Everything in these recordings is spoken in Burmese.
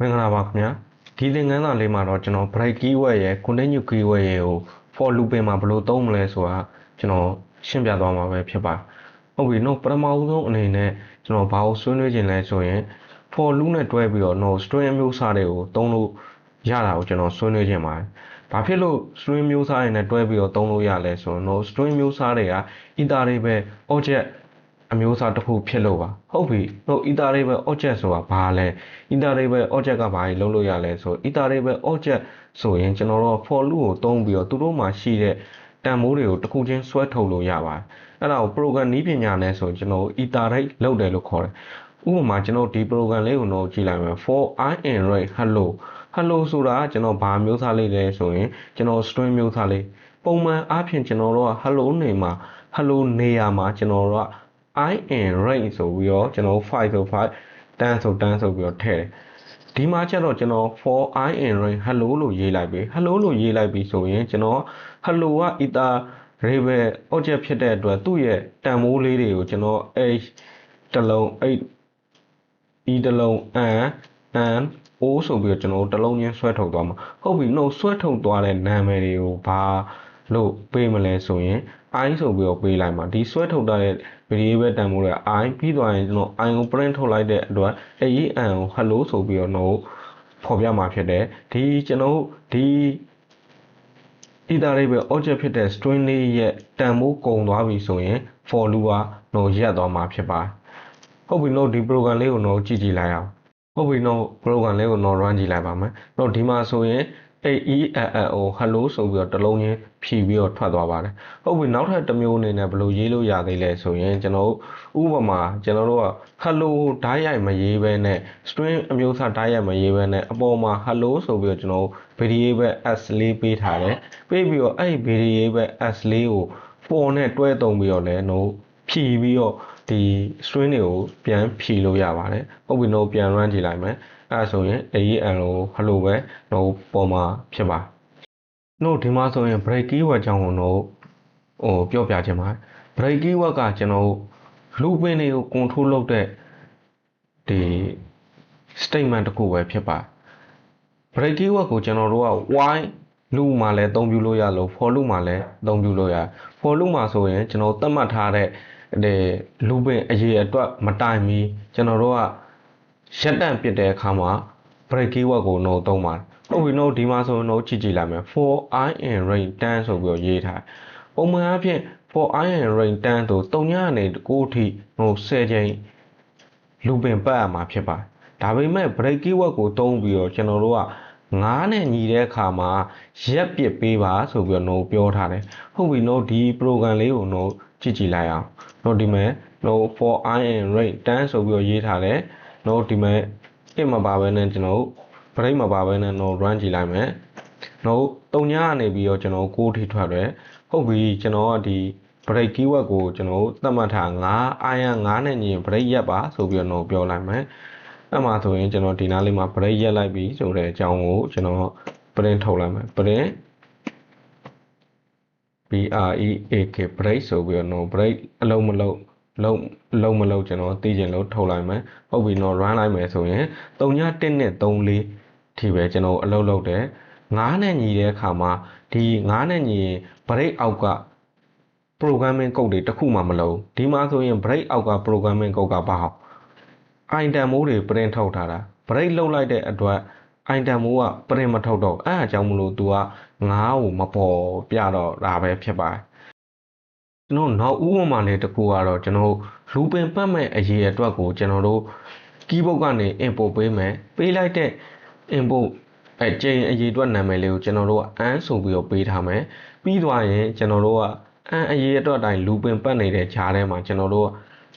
မင်္ဂလာပါခင်ဗျာဒီသင်ခန်းစာလေးမှာတော့ကျွန်တော် break keyword ရယ် continue keyword ရယ်ကို for looping မှာဘယ်လိုသုံးမလဲဆိုတာကျွန်တော်ရှင်းပြသွားမှာပဲဖြစ်ပါတယ်ဟုတ်ပြီနော်ပထမဦးဆုံးအနေနဲ့ကျွန်တော်ဘာကိုဆွေးနွေးခြင်းလဲဆိုရင် for loop နဲ့တွဲပြီးတော့ no string မျိုးစားတွေကိုသုံးလို့ရတာကိုကျွန်တော်ဆွေးနွေးခြင်းပါတယ်ဘာဖြစ်လို့ string မျိုးစားတွေနဲ့တွဲပြီးတော့သုံးလို့ရလဲဆိုတော့ no string မျိုးစားတွေက ether တွေပဲ object အမျိုးအစားတစ်ခုဖြစ်လို့ပါဟုတ်ပြီဟို iterable object ဆိုတာဘာလဲ iterable object ကဘာကြီးလုံးလို့ရလဲဆို iterable object ဆိုရင်ကျွန်တော်တို့ for loop ကိုသုံးပြီးတော့သူတို့မှာရှိတဲ့တန်ဖိုးတွေကိုတစ်ခုချင်းဆွဲထုတ်လို့ရပါတယ်အဲ့ဒါကို program နည်းပညာနဲ့ဆိုကျွန်တော် iterate လုပ်တယ်လို့ခေါ်တယ်ဥပမာကျွန်တော်ဒီ program လေးကိုတော့ကြည့်လိုက်မယ် for i in rate hello hello ဆိုတာကျွန်တော်ဘာမျိုးစားလေးလဲဆိုရင်ကျွန်တော် string မျိုးစားလေးပုံမှန်အားဖြင့်ကျွန်တော်တို့က hello နေမှာ hello နေရာမှာကျွန်တော်တို့က i in range ဆိုပြီးတော့ကျွန်တော်5ဆို5 10ဆို10ဆိုပြီးတော့ထည့်တယ်ဒီမှာကျတော့ကျွန်တော် for i in range hello လို့ရေးလိုက်ပြီ hello လို့ရေးလိုက်ပြီဆိုရင်ကျွန်တော် hello က ether label object ဖြစ်တဲ့အတွက်သူ့ရဲ့တန်မိုးလေးတွေကိုကျွန်တော် h တလုံး h e တလုံး n n o ဆိုပြီးတော့ကျွန်တော်တလုံးချင်းဆွဲထုတ်သွားမှာဟုတ်ပြီနှုတ်ဆွဲထုတ်သွားတဲ့နာမည်တွေကိုဘာ လို့ပေးမလဲဆိုရင် i ဆိုပြီးတော့ပေးလိုက်မှာဒီဆွဲထုတ်တဲ့ variable တန်ဖိုးတွေ i ပြီးသွားရင်ကျွန်တော် i ကို print ထုတ်လိုက်တဲ့အတွက် an ကို hello ဆိုပြီးတော့တော့ဖော်ပြမှာဖြစ်တယ်ဒီကျွန်တော်ဒီ iterable object ဖြစ်တဲ့ string လေးရဲ့တန်ဖိုးကုန်သွားပြီဆိုရင် for loop ကတော့ရက်သွားမှာဖြစ်ပါတယ်ဟုတ်ပြီလို့ဒီ program လေးကိုတော့ကြည့်ကြည့်လိုက်အောင်ဟုတ်ပြီတော့ program လေးကိုတော့ run ကြည့်လိုက်ပါမယ်တော့ဒီမှာဆိုရင် AELLO hello ဆိုပြီးတော့တလုံးချင်းဖြီးပြီးတော့ထွက်သွားပါတယ်ဟုတ်ပြီနောက်ထပ်တစ်မျိုးအနေနဲ့ဘယ်လိုရေးလို့ရသေးလဲဆိုရင်ကျွန်တော်ဥပမာကျွန်တော်တို့က hello ဓာတ်ရိုက်မရေးဘဲနဲ့ string အမျိုးအစားဓာတ်ရိုက်မရေးဘဲနဲ့အပေါ်မှာ hello ဆိုပြီးတော့ကျွန်တော် variable s လေးပေးထားတယ်ပေးပြီးတော့အဲ့ variable s လေးကို for နဲ့တွဲသုံးပြီးတော့လည်းတော့ဖြီးပြီးတော့ဒီ string တွေကိုပြန်ဖြီးလို့ရပါတယ်ဟုတ်ပြီတော့ပြန် run ကြည့်လိုက်မယ် အဲဆိုရင် AEN ကို hello ပဲတော့ပေါ်မှာဖြစ်ပါတို့ဒီမှာဆိုရင် break keyword ကြောင့်တော့ဟိုပြောပြခြင်းပါ break keyword ကကျွန်တော် looping တွေကို control လုပ်တဲ့ဒီ statement တစ်ခုပဲဖြစ်ပါ break keyword ကိုကျွန်တော်တို့က why loop မှာလည်းအသုံးပြုလို့ရလို့ for loop မှာလည်းအသုံးပြုလို့ရ for loop မှာဆိုရင်ကျွန်တော်သတ်မှတ်ထားတဲ့ဒီ looping အရေးအတွက်မတိုင်မီကျွန်တော်တို့က ရက်တန့်ပြစ်တဲ့အခါမှာ break keyword ကိုတော့သုံးပါတယ်ဟုတ်ပြီတော့ဒီမှာဆိုရင်တော့ကြည့်ကြည့်လိုက်မယ် for i in range 10ဆိုပြီးတော့ရေးထားပုံမှန်အားဖြင့် for i in range 10ဆို3ညနေ9အထိဟို10ချိန် looping ပတ်ရမှာဖြစ်ပါတယ်ဒါပေမဲ့ break keyword ကိုသုံးပြီးတော့ကျွန်တော်တို့က9နဲ့ညီတဲ့အခါမှာရက်ပစ်ပေးပါဆိုပြီးတော့ပြောထားတယ်ဟုတ်ပြီနော်ဒီ program လေးကိုတော့ကြည့်ကြည့်လိုက်အောင်တော့ဒီမဲ့ no for i in range 10ဆိုပြီးတော့ရေးထားတယ် တော့ဒီမဲ့ပြစ်မပါဘဲနဲ့ကျွန်တော် break မပါဘဲနဲ့တော့ run ကြည့်လိုက်မယ်တော့တုံညကနေပြီးတော့ကျွန်တော်6ထိထွက်တယ်ဟုတ်ပြီကျွန်တော်ကဒီ break keyword ကိုကျွန်တော်သတ်မှတ်ထား9 iron 9နဲ့ညီရင် break ရက်ပါဆိုပြီးတော့ပြောလိုက်မယ်အဲ့မှာဆိုရင်ကျွန်တော်ဒီနားလေးမှာ break ရက်လိုက်ပြီဆိုတဲ့အကြောင်းကိုကျွန်တော် print ထုတ်လိုက်မယ် print B R E A K break ဆိုပြီးတော့ break အလုံးမလုံး လုံးလုံးမလုံးကျွန်တော်သိကျင်လို့ထုတ်လိုက်မယ်ဟုတ်ပြီနော် run လိုက်မယ်ဆိုရင်3ည1နဲ့3လေးထိပဲကျွန်တော်အလုပ်လုပ်တယ်9နဲ့ညီတဲ့အခါမှာဒီ9နဲ့ညီရင် break အောက်က programming code တွေတခုမှမလုံးဒီမှာဆိုရင် break အောက်က programming code ကဘာဟော item မိုးတွေ print ထုတ်ထားတာ break လုပ်လိုက်တဲ့အတွက် item မိုးက print မထုတ်တော့အဲ့အကြောင်းမလို့ तू က9ကိုမပေါ်ပြတော့တာပဲဖြစ်ပါတယ် ကျွန်တော်နောက်ဥပမာလေးတစ်ခုကတော့ကျွန်တော် looping ပတ်မဲ့အရေးအတွက်ကိုကျွန်တော်တို့ keyboard ကနေ import ပေးမယ်ပေးလိုက်တဲ့ import အဲကျင်းအရေးအတွက်နာမည်လေးကိုကျွန်တော်တို့ကအန်းဆိုပြီးတော့ပေးထားမယ်ပြီးသွားရင်ကျွန်တော်တို့ကအန်းအရေးအတွက်အတိုင်း looping ပတ်နေတဲ့ခြားထဲမှာကျွန်တော်တို့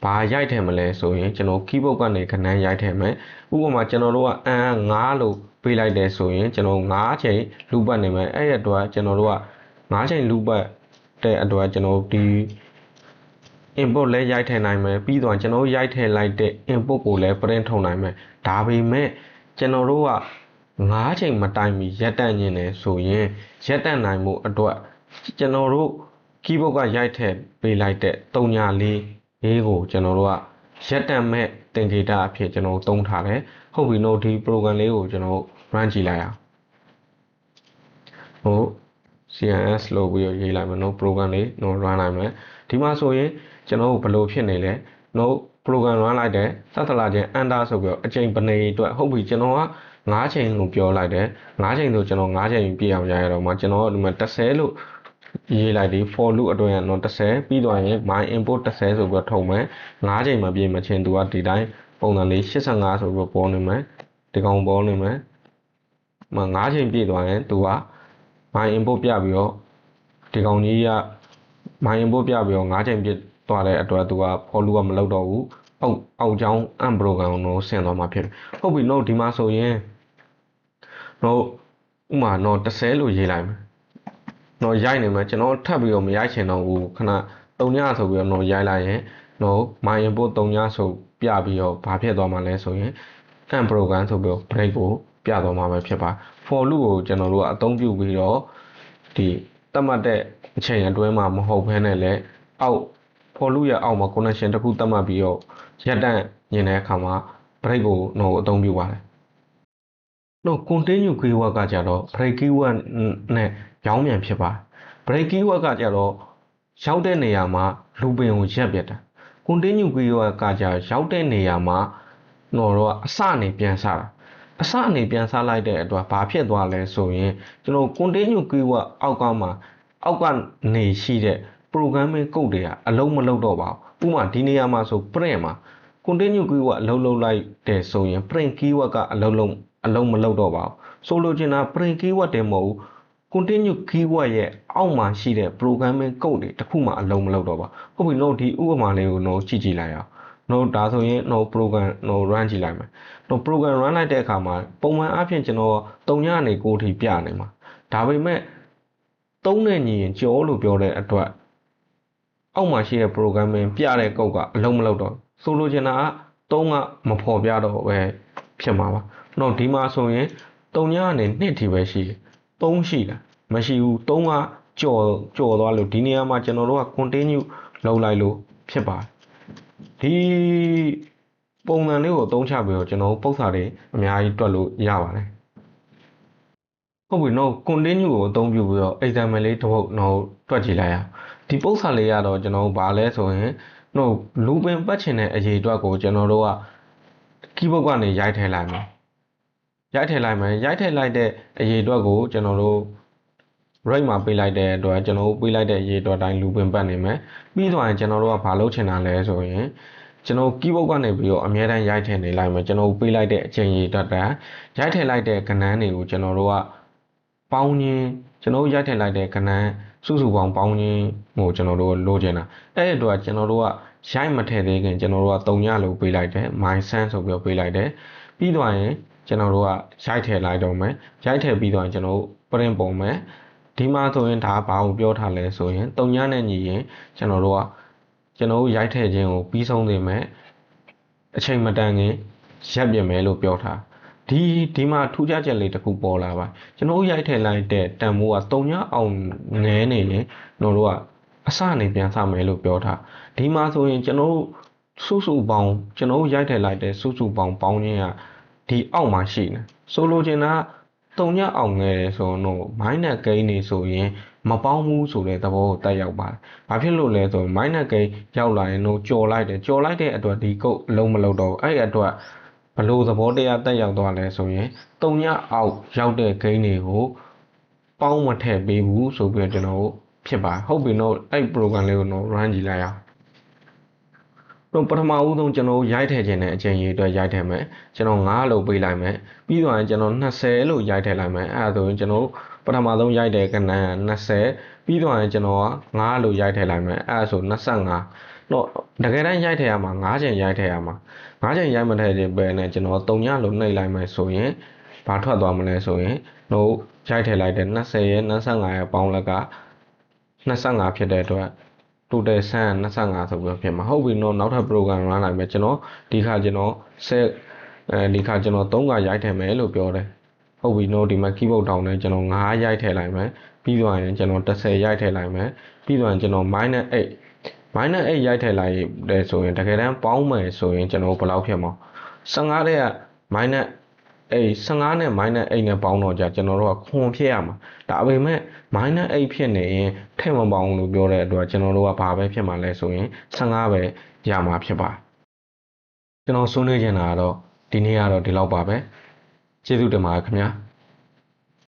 ဘာရိုက်ထည့်မလဲဆိုရင်ကျွန်တော် keyboard ကနေခဏန်းရိုက်ထည့်မယ်ဥပမာကျွန်တော်တို့ကအန်း9လို့ပေးလိုက်တယ်ဆိုရင်ကျွန်တော်9ချိန် loop ပတ်နေမယ်အဲ့ရအတွက်ကျွန်တော်တို့က9ချိန် loop ပတ် တဲ့အတွက်ကျွန်တော်ဒီ input လဲရိုက်ထည့်နိုင်မယ်ပြီးတော့ကျွန်တော်ရိုက်ထည့်လိုက်တဲ့ input ကိုလည်း print ထုတ်နိုင်မယ်ဒါပေမဲ့ကျွန်တော်တို့က9ချိန်မတိုင်မီရက်တန့်နေတယ်ဆိုရင်ရက်တန့်နိုင်မှုအတွက်ကျွန်တော်တို့ keyboard ကရိုက်ထည့်ပေးလိုက်တဲ့တုံညာလေးလေးကိုကျွန်တော်တို့ကရက်တန့်မဲ့သင်္ကေတအဖြစ်ကျွန်တော်သုံးထားတယ်ဟုတ်ဟုတ်ပြီနော်ဒီ program လေးကိုကျွန်တော် run ကြည့်လိုက်အောင်ဟို CNS လို့ပြီးတော့ရေးလိုက်မယ်နော် program လေးနော် run လိုက်မယ်ဒီမှာဆိုရင်ကျွန်တော်တို့ဘယ်လိုဖြစ်နေလဲနော် program run လိုက်တယ်သတ်သလာချင်း enter ဆိုပြီးတော့အချိန်ပနေအတွက်ဟုတ်ပြီကျွန်တော်က9ချိန်လို့ပြောလိုက်တယ်9ချိန်ဆိုကျွန်တော်9ချိန်ပြည့်အောင်ရရတော့မှကျွန်တော်ဒီမှာ30လို့ရေးလိုက်ဒီ for loop အတွင်းကတော့30ပြီးတော့ရင် my input 30ဆိုပြီးတော့ထုံမယ်9ချိန်မှပြည့်မချင်းသူကဒီတိုင်းပုံစံလေး85ဆိုပြီးတော့ပေါ်နေမယ်ဒီကောင်ပေါ်နေမယ်မ9ချိန်ပြည့်သွားရင်သူက my input ပြပြီးတော့ဒီကောင်ကြီးက my input ပြပြီးတော့9ချိန်ပြည့်သွားတဲ့အတွက်သူက for loop ကမလုပ်တော့ဘူးအောက်အောက်ချောင်း amp program ကိုဆင်သွားမှာဖြစ်တယ်ဟုတ်ပြီတော့ဒီမှာဆိုရင်တော့ဥမာတော့30လို့ရေးလိုက်မယ်တော့ရိုက်နေမှာကျွန်တော်ထပ်ပြီးတော့မရိုက်ချင်တော့ဘူးခဏ3ညဆိုပြီးတော့ရိုက်လိုက်ရင်တော့ my input 3ညဆိုပြပြီးတော့ဘာဖြစ်သွားမှာလဲဆိုရင် amp program ဆိုပြီးတော့ break ကို ပြသွားမှာပဲဖြစ်ပါ for loop ကိုကျွန်တော်တို့ကအသုံးပြုပြီးတော့ဒီတတ်မှတ်တဲ့အချိန်အတွင်းမှာမဟုတ်ဘဲနဲ့လည်းအောက် for loop ရဲ့အောက်မှာ connection တစ်ခုတတ်မှတ်ပြီးတော့ရပ်တန့်ညင်တဲ့အခါမှာ break ကိုတော့အသုံးပြုပါတယ်တော့ continue keyword ကကြတော့ break keyword နဲ့ရောင်းမြန်ဖြစ်ပါ break keyword ကကြတော့ရောက်တဲ့နေရာမှာ looping ကိုရပ်ပြတာ continue keyword ကကြရောက်တဲ့နေရာမှာတော့တော့အစနေပြန်စတာ အစအနေပြန်စားလိုက်တဲ့အတွက်ဘာဖြစ်သွားလဲဆိုရင်ကျွန်တော် continue keyword အောက်ကမှာအောက်ကနေရှိတဲ့ programming code တွေကအလုံးမလုံးတော့ပါဘူးဥပမာဒီနေရာမှာဆို print မှာ continue keyword အလုံးလုံးလိုက်တယ်ဆိုရင် print keyword ကအလုံးလုံးအလုံးမလုံးတော့ပါဘူးဆိုလိုချင်တာ print keyword တင်မဟုတ်ဘူး continue keyword ရဲ့အောက်မှာရှိတဲ့ programming code တွေတခုမှအလုံးမလုံးတော့ပါဟုတ်ပြီတော့ဒီဥပမာလေးကိုတော့ကြည့်ကြည့်လိုက်အောင် တော့ဒါဆိုရင်တော့ program တော့ run ကြည့်လိုက်မယ်တော့ program run လိုက်တဲ့အခါမှာပုံမှန်အားဖြင့်ကျွန်တော်3ညနေ9ထိပြနေမှာဒါပေမဲ့3နဲ့ညီရင်ကြောလို့ပြောတဲ့အတွက်အောက်မှာရှိတဲ့ programming ပြတဲ့ code ကအလုံးမလုံးတော့ဆိုလိုချင်တာက3ကမဖော်ပြတော့ပဲဖြစ်မှာပါတော့ဒီမှာဆိုရင်3ညနေ2ထိပဲရှိတယ်3ရှိလားမရှိဘူး3ကကြော်ကြော်သွားလို့ဒီနေရာမှာကျွန်တော်တို့က continue လုပ်လိုက်လို့ဖြစ်ပါတယ် ဒီပုံစံလေးကိုအသုံးချပြီးတော့ကျွန်တော်ပု္ပ္ပာတွေအများကြီးတွက်လို့ရပါတယ်ဟုတ်ပြီတော့ continue ကိုအသုံးပြုပြီးတော့ example လေးတစ်ပုဒ်တော့တွက်ကြည့်လိုက်ရအောင်ဒီပု္ပ္ပာလေးကတော့ကျွန်တော်ဘာလဲဆိုရင်တော့လူပင်ပတ်ချင်တဲ့အရေးအတွက်ကိုကျွန်တော်တို့က keyboard ကနေရိုက်ထည့်လိုက်မယ်ရိုက်ထည့်လိုက်မယ်ရိုက်ထည့်လိုက်တဲ့အရေးအတွက်ကိုကျွန်တော်တို့ rate မှာပေးလိုက်တဲ့အတွက်ကျွန်တော်တို့ပေးလိုက်တဲ့အရေးအတွက်တိုင်းလူပင်ပတ်နေမယ်ပြီးတော့ကျွန်တော်တို့ကဘာလုပ်ချင်တာလဲဆိုရင်ကျွန်တော် keyboard ကနေပြီးတော့အများတန်းရိုက်ထည့်နေလိုက်မယ်ကျွန်တော်ပေးလိုက်တဲ့အချိန်ကြီးတက်တန်ရိုက်ထည့်လိုက်တဲ့ကဏ္ဍတွေကိုကျွန်တော်တို့ကပေါင်းခြင်းကျွန်တော်ရိုက်ထည့်လိုက်တဲ့ကဏ္ဍစုစုပေါင်းပေါင်းခြင်းကိုကျွန်တော်တို့လိုချင်တာအဲ့ဒီအတွက်ကျွန်တော်တို့ကရိုက်မထည့်သေးခင်ကျွန်တော်တို့က3ညလို့ပေးလိုက်တယ် my sun ဆိုပြီးတော့ပေးလိုက်တယ်ပြီးတော့ရင်ကျွန်တော်တို့ကရိုက်ထည့်လိုက်တော့မယ်ရိုက်ထည့်ပြီးတော့ကျွန်တော်တို့ print ပုံမယ် ဒီမှာဆိုရင်ဒါဘာကိုပြောထားလဲဆိုရင်3ညနဲ့ညီရင်ကျွန်တော်တို့ကကျွန်တော်တို့ရိုက်ထည့်ခြင်းကိုပြီးဆုံးနေမယ်အချိန်မတန်ခင်ရပ်ပြမယ်လို့ပြောထားဒီဒီမှာထူးခြားချက်လေးတစ်ခုပေါ်လာပါကျွန်တော်ရိုက်ထည့်လိုက်တဲ့တန်မိုးက3ညအောင်ငဲနေရင်တို့တို့ကအစနေပြန်စမယ်လို့ပြောထားဒီမှာဆိုရင်ကျွန်တော်စုစုပေါင်းကျွန်တော်ရိုက်ထည့်လိုက်တဲ့စုစုပေါင်းပေါင်းခြင်းကဒီအောက်မှာရှိနေဆိုလိုချင်တာ တုံညအောင်ငယ်တယ်ဆိုတော့မိုင်းနဲ့ကိန်းနေဆိုရင်မပေါင်းဘူးဆိုတဲ့သဘောကိုတက်ရောက်ပါတယ်။ဘာဖြစ်လို့လဲဆိုရင်မိုင်းနဲ့ကိန်းရောက်လာရင်တော့ကြော်လိုက်တယ်ကြော်လိုက်တဲ့အတွက်ဒီကုတ်အလုံးမလုံးတော့အဲ့ဒီအတွက်ဘလို့သဘောတရားတက်ရောက်သွားလဲဆိုရင်တုံညအောက်ရောက်တဲ့ဂိမ်းတွေကိုပေါင်းမထည့်ပေးဘူးဆိုပြီးတော့ကျွန်တော်ဖြစ်ပါဟုတ်ပြီတော့အဲ့ program လေးကိုတော့ run ကြည့်လိုက်အောင် တော့ပထမဦးဆုံးကျွန်တော်ရိုက်ထည့်ခြင်းနဲ့အချိန်ကြီးအတွက်ရိုက်ထည့်မယ်ကျွန်တော်9လို့ပေးလိုက်မယ်ပြီးတော့ကျွန်တော်20လို့ရိုက်ထည့်လိုက်မယ်အဲ့ဒါဆိုရင်ကျွန်တော်ပထမဆုံးရိုက်တဲ့ကဏ္ဍ20ပြီးတော့ကျွန်တော်က9လို့ရိုက်ထည့်လိုက်မယ်အဲ့ဒါဆို25တော့တကယ်တမ်းရိုက်ထည့်ရမှာ9ချိန်ရိုက်ထည့်ရမှာ9ချိန်ရိုက်မထည့်တဲ့ပဲနဲ့ကျွန်တော်3ညလို့နှိပ်လိုက်မယ်ဆိုရင်ဘာထွက်သွားမလဲဆိုရင်တို့ရိုက်ထည့်လိုက်တဲ့20ရဲ့25ရဲ့ပေါင်းလက်က25ဖြစ်တဲ့အတွက် total ဆန်း25ဆိုပြီးတော့ဖြစ်မှာဟုတ်ပြီနော်နောက်ထပ် program ရနိုင်မယ်ကျွန်တော်ဒီခါကျွန်တော်ဆက်အဲဒီခါကျွန်တော်3ခါရိုက်ထည့်မယ်လို့ပြောတယ်ဟုတ်ပြီနော်ဒီမှာ keyboard တောင်းနေကျွန်တော်9ရိုက်ထည့်လိုက်မယ်ပြီးသွားရင်ကျွန်တော်10ရိုက်ထည့်လိုက်မယ်ပြီးသွားရင်ကျွန်တော် -8 minus 8ရိုက်ထည့်လိုက်တယ်ဆိုရင်တကယ်တမ်းပေါင်းမယ်ဆိုရင်ကျွန်တော်ဘယ်လောက်ဖြစ်မှာ15တဲ့က minus အဲ့15နဲ့ minus 8နဲ့ပေါင်းတော့じゃကျွန်တော်တို့ကခွန်ဖြစ်ရမှာဒါအပေမဲ့ minus 8ဖြစ်နေရင်ထည့်မပေါင်းလို့ပြောတဲ့အတွက်ကျွန်တော်တို့ကဘာပဲဖြစ်မှာလဲဆိုရင်15ပဲရမှာဖြစ်ပါကျွန်တော်ဆွေးနွေးချင်တာကတော့ဒီနေ့ကတော့ဒီလောက်ပါပဲကျေးဇူးတင်ပါတယ်ခင်ဗျာ